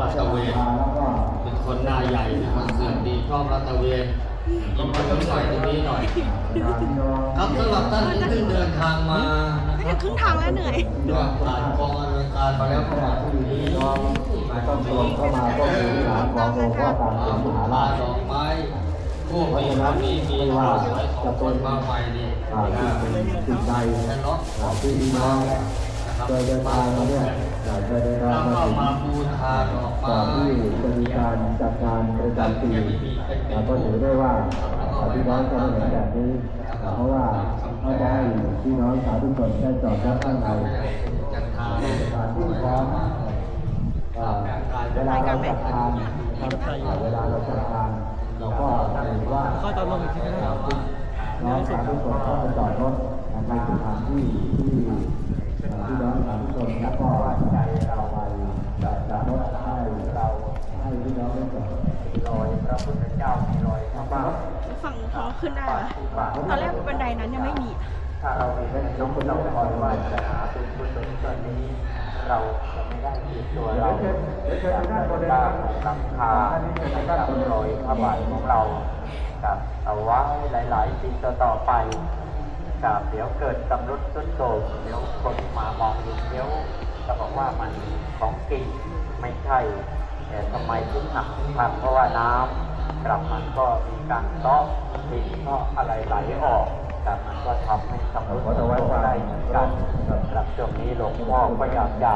ลาดตระเวนเป็นคนหน้าใหญ่เป็นคนเสื่อมดีชอบลาดตระเวนยิ้มไปยิ้มหน่อยตรงนี้หน่อย ครับสำหรับท่านที่เพิ่งเดินทางมานะคไม่รับถึงครึ่งทางแล้วเหนื่อยก็ผ่านกองอำนวยการมาแล้วก็มาที่นี้มาต้นที่รวมนี้เข้ามาก็คือวิหารของหลวงพ่อตามสมมหาลาราชดอกไม้พวกมีพระมีมีว่าสวยของคนมาใหม่นี่อ่าที่เป็นสิ่งใดแต่รถอ่าที่พี่น้องเคยเดินทางมาเนี่ยอ่าเคยเดินทาแล้งวมาก็ถึง ก่อนที่จะมีการจัดงานประจำปีอ่าก็ถือได้ว่าอ่าพี่น้องจะไม่เห็นแบบนี้ เพราะว่าเขาจะให้พี่น้องสาธุชนได้จอดรถข้างในจันทาสถานที่พร้อมเวลาเราจัดทารเวลาเราจัดทานเราก็ถือว่าเข้าตอนลงอีกทีก็ได้ครับน้องสาธุชนเข้าไปจอดรถในสถานที่ที่เอ่อที่น้องสาธุชนแล้วก็ใจเราไปจอดรถให้เราให้พี่น้องได้จอดรอยพระพุทธเจ้ามีรอยพระบาท ฝั่งท้อง ขึ้นได้ปะตอนแรกบันไดนั้นยังไม่มี ถ้าเรามีได้น้องคุณเราคอยว่าจะหาเป็นกุศลตอนนี้เราจะไม่ได้ติดตัวเราจะได้บ้างนำคาให้กับรอยพระบาทของเรากับเอาไว้หลาย ๆ ปีต่อไปกับเดี๋ยวเกิดตำรุดสุดโทมเดี๋ยวคนมามองอยู่เดี๋ยวจะบอกว่ามันของจริงไม่ใช่แต่ทำไมถึงหักพังเพราะว่าน้ำ กลับมันก็มีการเตาะดินเตาะอะไรไหลออกแต่มันก็ทำให้สำรุดสุดโทรมได้เหมือนกันสำหรับช่วงนี้หลวงพ่อก็อยากจะ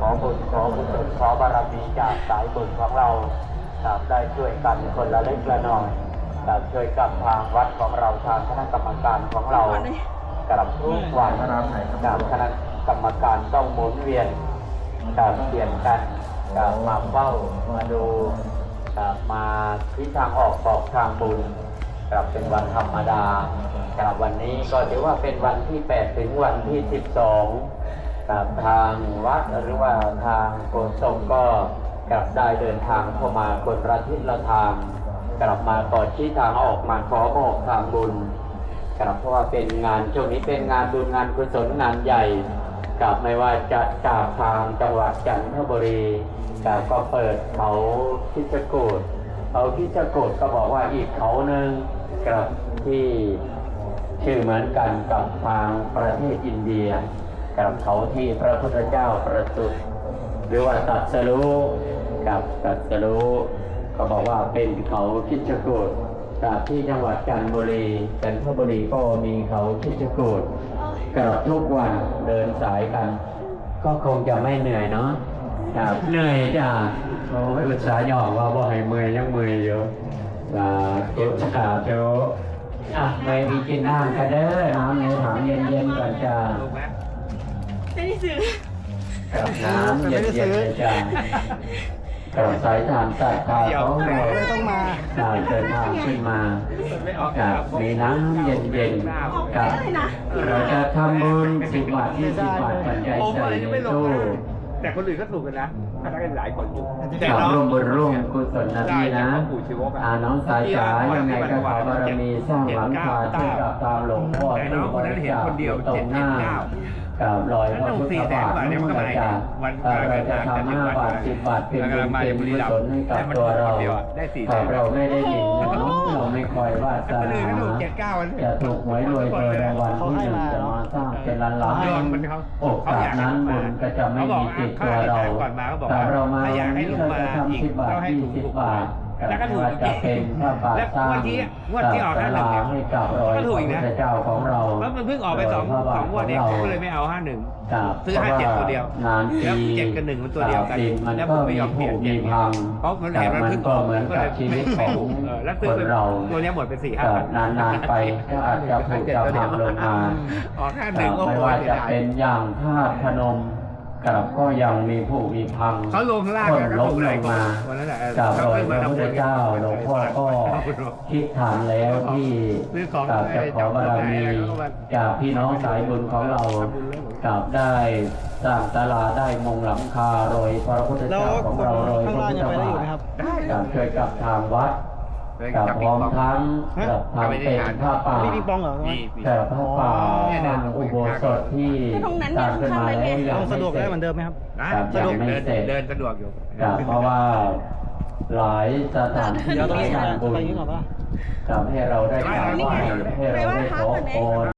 ขอบุญขอบุญขอบารมีจากสายบุญของเราตามได้ช่วยกันคนละเล็กละน้อยตามช่วยกับทางวัดของเราทางคณะกรรมการของเรากลับทุกวันกับคณะกรรมการต้องหมุนเวียนกับเปลี่ยนกันกับมาเฝ้ามาดู กับมาที่ทางออกบอกทางบุญกลับเป็นวันธรรมดากับวันนี้ก็ถือว่าเป็นวันที่ 8 ถึงวันที่ 12กับทางวัดหรือว่าทางโกศลก็กลับได้เดินทางเข้ามาคนละทิศละทาง กลับมาก่อนที่ทางออกมาขอมอบทางบุญครับเพราะว่าเป็นงานช่วงนี้เป็นงานบุญงานกุศลงานใหญ่ กับไม่ว่าจะจากทางจังหวัดจันทบุรีกับก็เปิดเขาพิจกูดเขาพิจกูดก็บอกว่าอีกเขาหนึ่งกับที่ชื่อเหมือนกันกับทางประเทศอินเดีย กับเขาที่พระพุทธเจ้าประสูติหรือว่าตรัสรู้กับตรัสรู้ก็บอกว่าเป็นเขาพิจกูดจากที่จังหวัดจันทบุรีจันทบุรีก็มีเขาคิจกูด กลับทุกวันเดินสายกัน ก็คงจะไม่เหนื่อยเนาะครับเหนื่อยจ้ะโอ้ยอุตส่าห์หยอกว่าบ่ให้เมื่อยยังเมื่อยอยู่สาธุสาธุอะไม่มีกินน้ำกันเด้อน้ำในถังเย็นๆก่อนจ้าไม่ได้ซื้อกับน้ำเย็นๆเลยจ้า กับสายทานตัดขาของเราต้องมาได้เดินทางขึ้นมากับมีน้ำเย็นๆกับเราจะทำบุญสิบบาทที่สิบบาทปัจจัยใส่ในตู้แต่คนอื่นก็ถูกกันนะถ้าได้หลายคนอยู่แต่ร่วมบุญร่วมกุศลนะพี่นะอ่าน้องสายจ๋ายยังไงก็ขอบารมีสร้างหลังคาช่วยกับตามหลวงพ่อแต่น้องคนนั้นเห็นคตรงหน้า เจ็ดเจ็ดเก้ากับรอยพระพุทธบาทแล้วหนูสี่แสนกว่าเนี่ยมันก็มุ่งมาจากวันเอ่อเราจะทำห้าบาทสิบบาทเป็นบุญเป็นกุศลให้กับตัวเราได้สี่แสแต่นเราไม่ได้ยินเนาะเราไม่คอยว่าสคนอื่นนาก็ถูกเจ็ดเก้าวันจะถูกหวยรวยเบอร์รางวัลที่หนึ่งจะมาสร้างเป็นล้านล้านดวงมันเขาโอกาสนั้นบุญก็จะไม่มีติดตัวเราก่อนมาเขาบอกแต่ว่าเรามาถ้าอยากให้ลุงเรามาจะทำอีกสิบบาทก็ให้ยี่ถูกสิบบาท แล้วก็ถูกว่าจะเป็นพระบาทแล้วสร้างงวดที่งวดที่ออกศาห้าหนึ่งลาเนี่ยให้กับรอยก็พถูกระอีกพุทนะธเจ้าของเราแล้วมันเพิ่งออกไปสองโดยพระบาสทองงวดเองขผมราก็เลยไม่เอาห้าหนึ่งครับซื้อห้าเจ็ดตัวเดียวนานแล้วทีเจ็ดกับหนึ่งมันตัวเดียวกันตราบใดมันแล้วก็ผมไม่มียอมเปลี่ผูยนมีพังเพราะมันแต่เห็นมันมันเพิ่งก็เหมือนกับชีวิตของเออแล้วคซื้อนไปเราตัวเนี้ยหมดไปสี่ห้าก็พันนานๆไปก็อาจจะถูกจะพังลงมาออกห้าหนึ่งก็ไม่พอว่าจะจะได้เป็นอย่างธาตุพนม กับก็ยังมีผู้มีพังเขาลงข้างล่างคนกันล้มถูกลหลายงคนมาวันนั้นแหละกับรอยพมาระพุทธเจ้าหลวงพ่อก็คิดฐานแล้วที่ซื้อของกับจะขอบารมีจากพี่น้องสายบุญของเรากับได้สร้างศาลาได้มงหลังคาโรยพระพุทธแล้วเจ้าของคนเราโรยพข้างระล่างพุทยังธไปได้บาอยู่ไหมทครับกับช่วยกับทางวัด เล่นกับกับพปิร้งอมปอง ทั้งฮะกับก็ไม่ทำได้เป็นทานผ้าป่ามีปิงปองเหรอ มีมี แต่ผ้าป่าเนี่ยทางเนี่ยอุโบสถที่ตรงนั้นสร้างขึ้นมาแล้วเนี่ยยังสะดวกไม่ได้เสร็จเหมือนเดิมไหมครับได้ครับสะดวกยังไม่เดินเสร็จเดินสะดวกอยู่ ครับเพราะว่าหลายสถานที่เดี๋ยวตรงนี้งานบุญไปนี้ก่อนปะ ทำให้เราได้กราบไหว้ให้เราได้ขอพร